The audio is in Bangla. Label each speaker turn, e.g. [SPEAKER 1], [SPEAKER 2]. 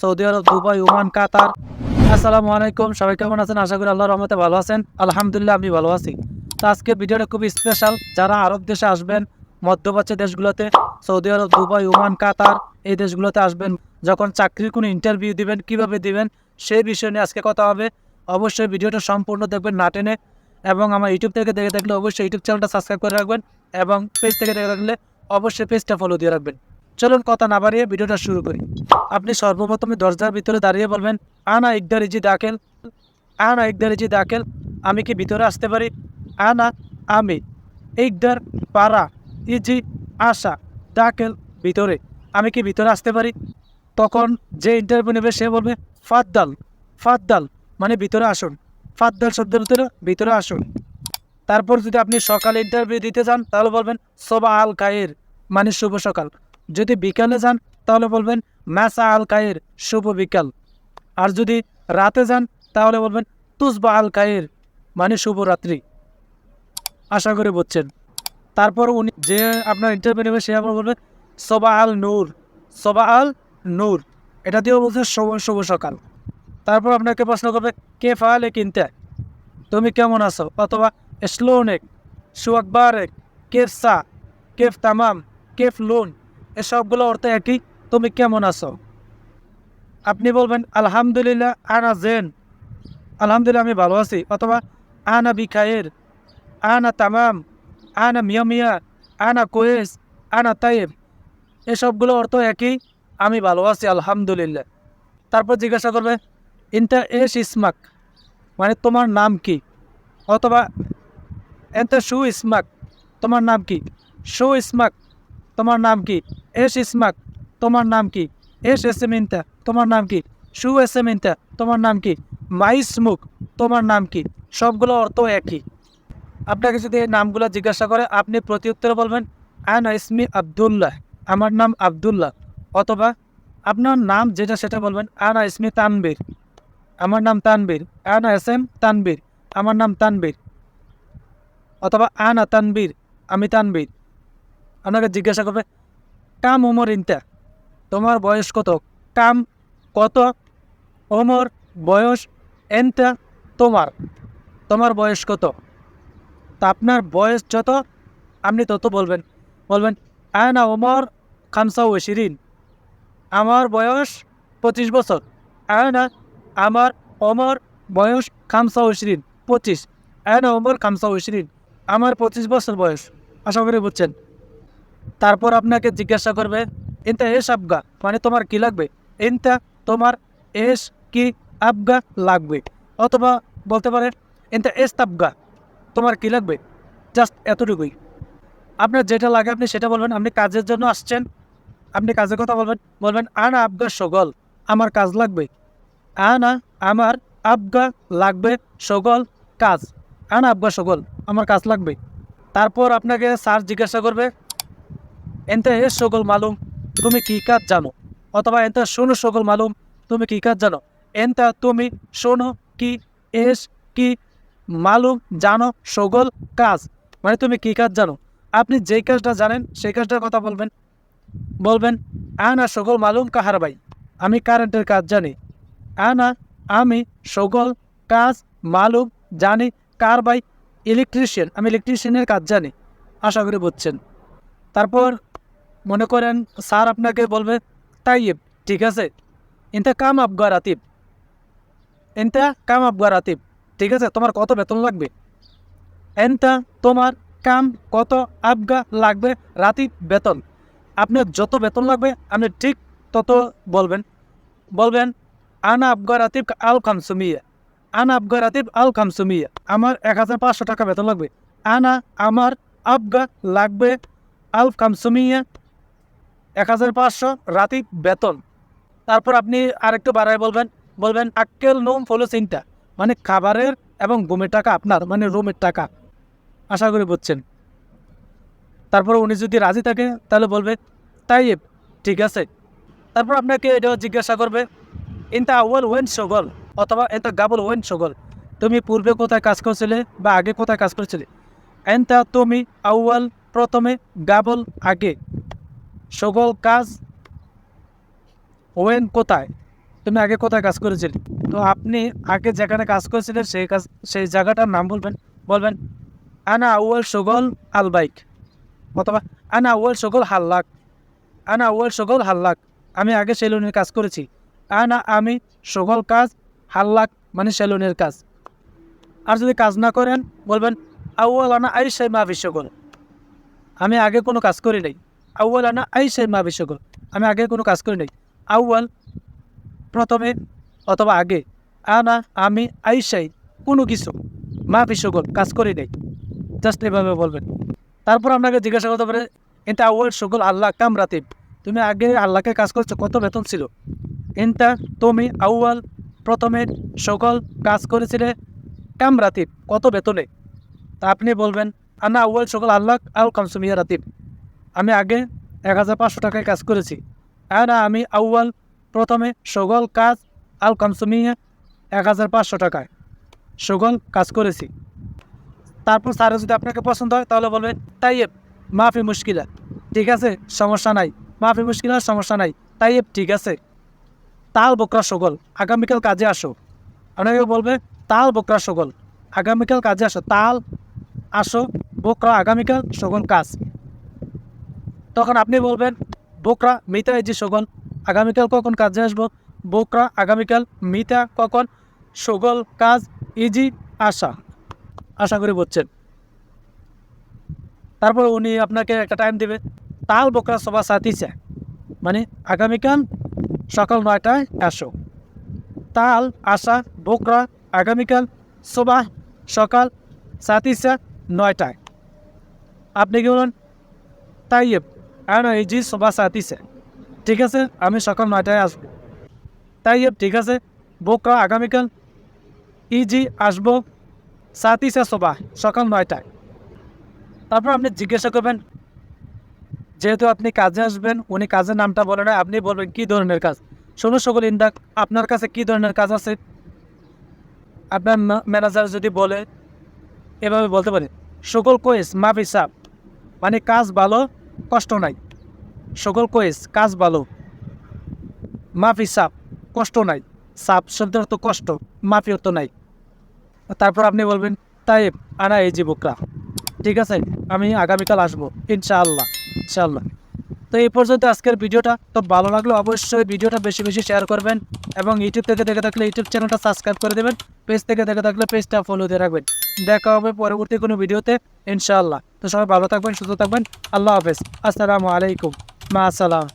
[SPEAKER 1] Saudi Arab, Dubai, Oman, Qatar. আসসালামু আলাইকুম, সবাই কেমন আছেন? আশা করি আল্লাহর রহমতে ভালো আছেন। আলহামদুলিল্লাহ, আমি ভালো আছি। তো আজকে ভিডিওটা খুব স্পেশাল যারা আরব দেশে আসবেন মধ্যপ্রাচ্য দেশগুলোতে, Saudi Arab, Dubai, Oman, Qatar, এই দেশগুলোতে আসবেন, যখন চাকরির কোনো ইন্টারভিউ দিবেন, কীভাবে দিবেন, সেই বিষয় নিয়ে আজকে কথা হবে। অবশ্যই ভিডিওটা সম্পূর্ণ দেখবেন না টেনে। এবং আমার ইউটিউব থেকে দেখে থাকলে অবশ্যই ইউটিউব চ্যানেলটা সাবস্ক্রাইব করে রাখবেন। এবং পেজ থেকে দেখে থাকলে অবশ্যই পেজটা ফলো দিয়ে রাখবেন। চলুন কথা না বাড়িয়ে ভিডিওটা শুরু করি। আপনি সর্বপ্রথমে দরজার ভিতরে দাঁড়িয়ে বলবেন, আনা ইকদার ইজি দাখেল আনা ইকদার ইজি দাখেল আমি কি ভিতরে আসতে পারি? আনা, আমি, ইকদার, পারা, ইজি, আসা দাখেল ভিতরে, আমি কি ভিতরে আসতে পারি? তখন যে ইন্টারভিউ নেবে, সে বলবে, ফাদ্দাল ফাদ্দাল মানে ভিতরে আসুন, ফাদ্দাল শব্দের ভিতরে ভিতরে আসুন। তারপর যদি আপনি সকালে ইন্টারভিউ দিতে চান তাহলে বলবেন সোবা আল কায়ের মানে শুভ সকাল। যদি বিকালে যান, তাহলে বলবেন ম্যাসা আল কায়ের, শুভ বিকাল। আর যদি রাতে যান, তাহলে বলবেন, তুসবা আল কায়ের মানে শুভ রাত্রি। আশা করি বুঝছেন। তারপর উনি যে আপনার ইন্টারভিউ নেবে, সে আপনার বলবে, সোবা আল নূর, সবা আল নূর। এটা দিয়েও বলছে, শুভ শুভ সকাল। তারপর আপনাকে প্রশ্ন করবে, কে ফালে কিনতে? তুমি কেমন আছো? অথবা স্লোনেক সুয়াকবারেক কেফ সা কেফ তামাম, কেফ লোন। এসবগুলো অর্থ একই। তুমি কেমন আছো? আপনি বলবেন, আলহামদুলিল্লাহ, আনা জেন। আলহামদুলিল্লাহ, আমি ভালো আছি। অথবা, আনা বিখায়ের আনা তামাম। আনা মিয়া মিয়া আনা কোয়েস। আনা তাইব। এসবগুলো অর্থ একই। আমি ভালো আছি, আলহামদুলিল্লাহ। তারপর জিজ্ঞাসা করবে ইন্টা এস ইসমাক? মানে তোমার নাম কি? অথবা, এন্তে সু ইসমাক? তোমার নাম কি? সু ইসমাক। তোমার নাম কি? এস ইসমাক, তোমার নাম কি? এস এসেমিনতা তোমার নাম কি? শু এসেমিনতা তোমার নাম কি? মাইসমুক তোমার নাম কি? সবগুলো অর্থ একই। আপনাকে যদি এই নামগুলো জিজ্ঞাসা করে, আপনি প্রতি উত্তরে বলবেন, আনা ইসমি আবদুল্লাহ, আমার নাম আবদুল্লাহ। অথবা, আপনার নাম যেটা সেটা বলবেন, আনা ইসমি তানবীর। আমার নাম তানবীর। আনা এস এম তানবীর। আমার নাম তানবীর। অথবা, আনা তানবীর, আমি তানবীর। আপনাকে জিজ্ঞাসা করবে কাম ওমর ইনতা, তোমার বয়স কত? কাম কত? ওমর বয়স এনতা তোমার? তোমার বয়স কত? তা আপনার বয়স যত, আপনি তত বলবেন। বলবেন আয়না ওমর খামসা ওশিরিন আমার বয়স পঁচিশ বছর। আয়না আমার ওমর বয়স খামসা ওশিরিন পঁচিশ। আয়না ওমর খামসা ওশিরিন আমার পঁচিশ বছর বয়স। আশা করি বুঝছেন। তারপর আপনাকে জিজ্ঞাসা করবে ইনতা এস আবগা মানে তোমার কি লাগবে? ইনতা তোমার এস কি আবগা লাগবে? অথবা বলতে পারেন ইনতা এস তাবগা তোমার কি লাগবে? জাস্ট এতটুকুই। আপনার যেটা লাগে আপনি সেটা বলবেন। আপনি কাজের জন্য আসছেন, আপনি কাজের কথা বলবেন বলবেন, আনা আবগা সগল, আমার কাজ লাগবে। আনা আমার আবগা লাগবে সগল কাজ। আনা আবগা সগল, আমার কাজ লাগবে। তারপর আপনাকে স্যার জিজ্ঞাসা করবে এনতে এ সকল মালুম, তুমি কি কাজ জানো? অথবা এনতে শোনো সকল মালুম, তুমি কি কাজ জানো? এনতা তুমি শোনো কি, এস কি, মালুম, জানো সকল কাজ মানে তুমি কি কাজ জানো? আপনি যেই কাজটা জানেন, সেই কাজটার কথা বলবেন। বলবেন, আনা সকল মালুম কাহার ভাই? আমি কারেন্টের কাজ জানি। আনা, আমি সকল কাজ, মালুম, জানি কার ভাই? ইলেকট্রিশিয়ান, আমি ইলেকট্রিশিয়ানের কাজ জানি। আশা করি বুঝছেন। তারপর মনে করেন স্যার আপনাকে বলবে তাইব ঠিক আছে। ইনতা কাম আবগা রাতিব। ইনতা কাম আবগা রাতিব, ঠিক আছে, তোমার কত বেতন লাগবে? এনতা তোমার কাম কত আবগা লাগবে রাতিব বেতন। আপনার যত বেতন লাগবে, আপনি ঠিক তত বলবেন। বলবেন, আনা আবগা রাতিব আল খামসুমিয়া। আনা আবগা রাতিব আল খামসুমিয়া। আমার এক হাজার পাঁচশো টাকা বেতন লাগবে। আনা আমার আবগা লাগবে আল খামসুমিয়া এক হাজার পাঁচশো রাতি বেতন। তারপর আপনি আরেকটু বাড়ায় বলবেন বলবেন, আক্কেল নোম ফলো চিন্তা। মানে খাবারের এবং ঘুমের টাকা আপনার মানে রুমের টাকা। আশা করি বুঝছেন। তারপর উনি যদি রাজি থাকে, তাহলে বলবে তাই ঠিক আছে। তারপর আপনাকে এটাও জিজ্ঞাসা করবে ইনতা আউয়াল ওয়েন সগল? অথবা এটা গাবল ওয়েন সগল? তুমি পূর্বে কোথায় কাজ করছিলে বা আগে কোথায় কাজ করছিলে? এনতা তুমি আউয়াল প্রথমে গাবল আগে। সকল কাজ ওয়েন কোথায়? তুমি আগে কোথায় কাজ করেছিলে? তো আপনি আগে যেখানে কাজ করেছিলেন সেই কাজ, সেই জায়গাটার নাম বলবেন বলবেন, আনা আউয়াল শগল আল বাইক অথবা, আনা আউয়াল শগল হাল্লাক আনা আউয়াল শগল হাল্লাক আমি আগে সেলুনের কাজ করেছি। আনা আমি শগল কাজ হাল্লাক মানে সেলুনের কাজ। আর যদি কাজ না করেন, বলবেন, আউয়াল আনা আই সেই মা বিশ্বগল আমি আগে কোনো কাজ করি নাই। আউয়াল আনা আই সেই মা বিশ্বগল আমি আগে কোনো কাজ করি নাই। আউয়াল প্রথমে অথবা আগে আনা আমি আইসাই কোনো কিছু মা বিশ্বগল কাজ করি নাই। জাস্ট এভাবে বলবেন। তারপর আপনাকে জিজ্ঞাসা করতে পারে এটা আউয়াল সকল আল্লাহ কাম রাতিব? তুমি আগে আল্লাহকে কাজ করছ, কত বেতন ছিল? ইনটা তুমি আউয়াল প্রথমে সকল কাজ করেছিলে কাম রাতিব, কত বেতনে? তা আপনি বলবেন, আনা আউয়াল সকল আল্লাহ আল কামসুমিয়া রাতিব। আমি আগে এক হাজার পাঁচশো টাকায় কাজ করেছি। আনা আমি আউয়াল প্রথমে সকল কাজ আল কামসুমিয়া এক হাজার পাঁচশো টাকায় সকল কাজ করেছি। তারপর স্যার যদি আপনাকে পছন্দ হয় তাহলে বলবে তাইয়েব মাফি মুশকিলা। ঠিক আছে, সমস্যা নাই। মাফি মুশকিলা, সমস্যা নাই। তাইয়েব ঠিক আছে। তাল বকরা সগল, আগামীকাল কাজে আসো। আপনাকে বলবে, তাল বকরা সগল, আগামীকাল কাজে আসো। তাল, আসো, বকরা, আগামীকাল সগল কাজ। তখন আপনি বলবেন, বোকরা, মিতা যে সগল আগামীকাল কখন কাজে আসব? বোকরা, আগামীকাল মিতা, কখন? সগল কাজ, ইজি, আশা। আশা করি বুঝছেন তারপর উনি আপনাকে একটা টাইম দেবে, তাল বকরা সভা সাথিছে মানে আগামীকাল সকাল নয়টায় আসো। তাল, আশা, বোকরা, আগামীকাল সোবা সকাল সাতিসা নয়টায়। আপনি কি বলেন? তাইয়েব আর এই জি সোবা সাতিসে ঠিক আছে? আমি সকাল নয়টায় আসব। তাইয়েব ঠিক আছে? বকরা আগামীকাল ই ইজি আসব। সাতিসা সোবা সকাল নয়টায়। তারপর আপনি জিজ্ঞাসা করবেন, যেহেতু আপনি কাজে আসবেন, উনি কাজের নামটা বলে না আপনি বলবেন কী ধরনের কাজ? শোনো সকল ইন্দাক আপনার কাছে কী ধরনের কাজ আছে? আপনার ম্যানেজার যদি বলে, এভাবে বলতে পারে সকল কোয়েস মাপ হিসাব মানে কাজ ভালো কষ্ট নাই। সকল কয়েস, কাজ ভালো। মাফি সাপ, কষ্ট নাই। সাপ শব্দের অর্থ কষ্ট মাফি অর্থ নাই। তারপর আপনি বলবেন তাই আনা এই জীবকরা। ঠিক আছে, আমি আগামীকাল আসব, ইনশাআল্লাহ ইনশাআল্লাহ। তো এই পর্যন্ত আজকের ভিডিওটা। তো ভালো লাগল অবশ্যই ভিডিওটা বেশি বেশি শেয়ার করবেন এবং ইউটিউব থেকে দেখে থাকলে ইউটিউব চ্যানেলটা সাবস্ক্রাইব করে দেবেন। পেজ থেকে দেখে থাকলে পেজটা ফলো দিয়ে রাখবেন। দেখা হবে পরবর্তী কোনো ভিডিওতে, ইনশাআল্লাহ। তো সবাই ভালো থাকবেন, সুস্থ থাকবেন। আল্লাহ হাফেজ। আসসালামু আলাইকুম। মা আসসালাম